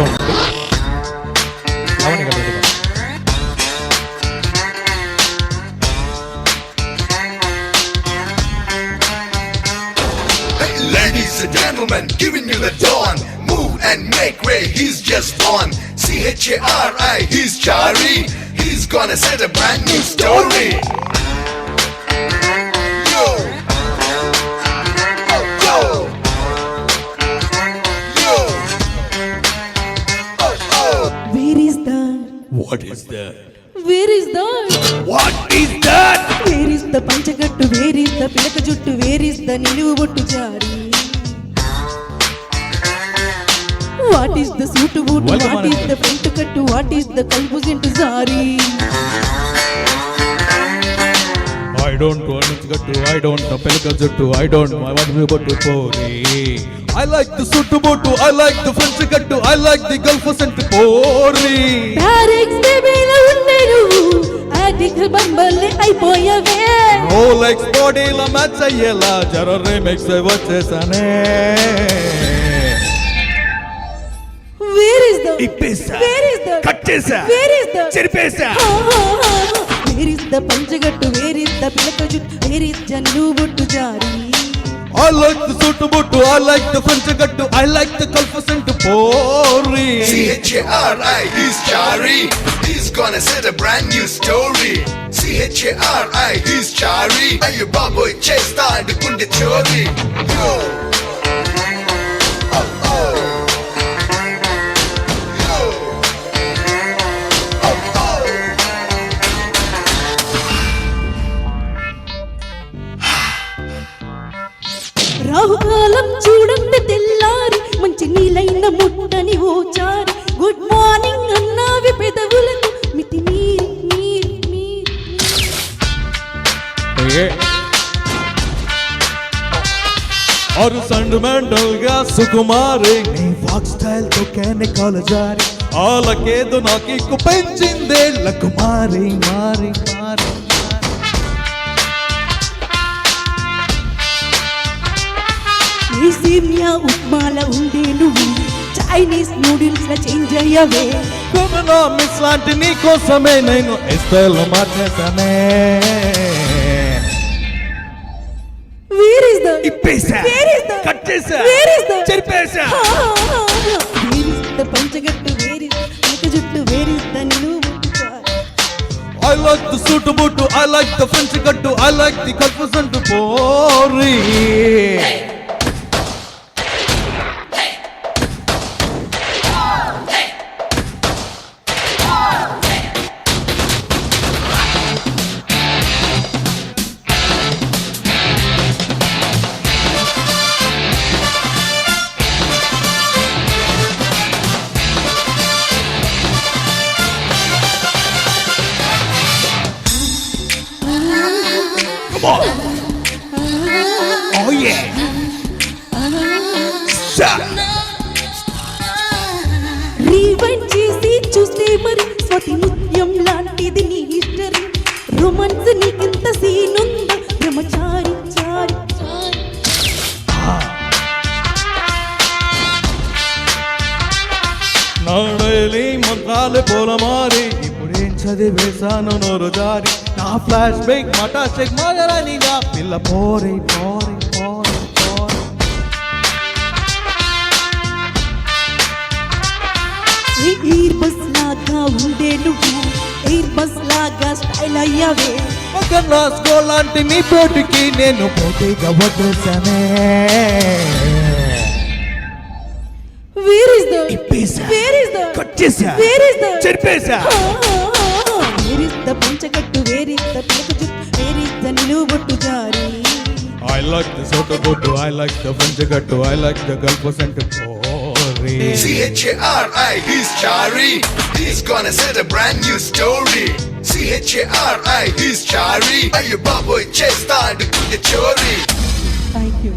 ಉಂಟು Ladies and gentlemen, giving you the dawn. Move and make way, he's just born. C H A R I, he's Chari. He's gonna set a brand new story. What is that Where is the what is that Where is the పంచగట్టు Where is the పిలక జుట్టు Where is the నిలువు బొట్టు జారి What is the suit boot is Anand. the front కట్టు What is the కల్పు జింటు జారి ఐ డోంట్ వాంట్ గట్టు ఐ డోంట్ పెలక జుట్టు ఐ డోంట్ వాంట్ మీ బొట్టు పోరి ఐ లైక్ ది సుట్టు బొట్టు ఐ లైక్ ది ఫ్రెంచ్ గట్టు I like the Gulf scent పోరి ప్యారెక్స్ బేబీలో ఉండే నువ్వు ఆర్టికల్ బంబల్లే అయిపోయావే రోలెక్స్ బాడీలో మ్యాచ్ అయ్యేలా జర రీమిక్స్ వచ్చేసానే Where is the ఇప్పేసా. Where is the కట్ చేసా. Where is the చెరిపేసా. Where is the పంచగట్టు Where is the పిలక జుట్టు Where is the నిలువు బొట్టు జారి i like the సుట్టు బొట్టు i like the ఫ్రెంచ్ గట్టు i like the gulf scent Pori C H A R I, he's Chari. He's gonna set a brand new story. C H A R I, he's Chari. Ayo baboy chesta and kunde రాహుకాలం చూడండి తెల్లారి మంచి నీలైన ముట్టని ఓచారి good morning అన్నావి పెదవులకు మితి మీరి మీరి మీరి సెంటిమెంటల్గా సుకుమారి. నీ walk స్టైల్తో chemical జారి. ఆలకేదు నాకు పెంచిందే. లకుమారి మారి మారి. ఉప్మాల ఉండే నువ్వు చైనీస్ నూడిల్స్ లా చేంజ్ అయ్యావే. కుమనా మిస్ లాంటి నీ కోసమే నేను స్టైల్ మార్చేసానే వేర్ ఇస్ ద ఇప్పేసా వేర్ ఇస్ ద కట్ చేసా వేర్ ఇస్ ద చెరిపేసా వేర్ ఇస్ ద పంచగట్టు? వేర్ ఇస్ పిలక జుట్టు? వేర్ ఇస్ ద నిలువు I like the suit bootu, I like the French guttu, I like the to pori. Come Oh yeah. Shut. Rewind చేసి చూస్తే మరి స్వతి నృత్యం లాంటిది నీ హిస్టరీ రొమాన్స్ నీకింత సీన్ ఉందా? బ్రహ్మచారి చారి. మంత్రాలు పోలమారి. ఇప్పుడేం చదివేశాను నోరు జారి నా ఫ్లాష్ బ్యాక్ మటా షేక్ మాగరాని నా పిల్ల పోరి పోరి పోరి పోరి ఎయిర్ బస్ లాగా ఉండే నువ్వు ఎయిర్ బస్ లాగా స్టైల్ అయ్యావే ఒక రాసుకో లాంటి నీ పోటీకి నేను పోటీగా వదిలేసానే where is the. Where is the cut చేసా. వేర్ ఇస్ ద చెరిపేసా. వేర్ ఇస్ ద పంచగట్టు వేర్ ఇస్ ద పిలక జుట్టు వేర్ ఇస్ ద నిలువు బొట్టు జారి I like the soda bottu, I like the guttu, I like the Gulf Cent pori. C H A R I, he's Chari. He's gonna set a brand new story. C H A R I, he's Chari. Chesta and kunde chori. Thank you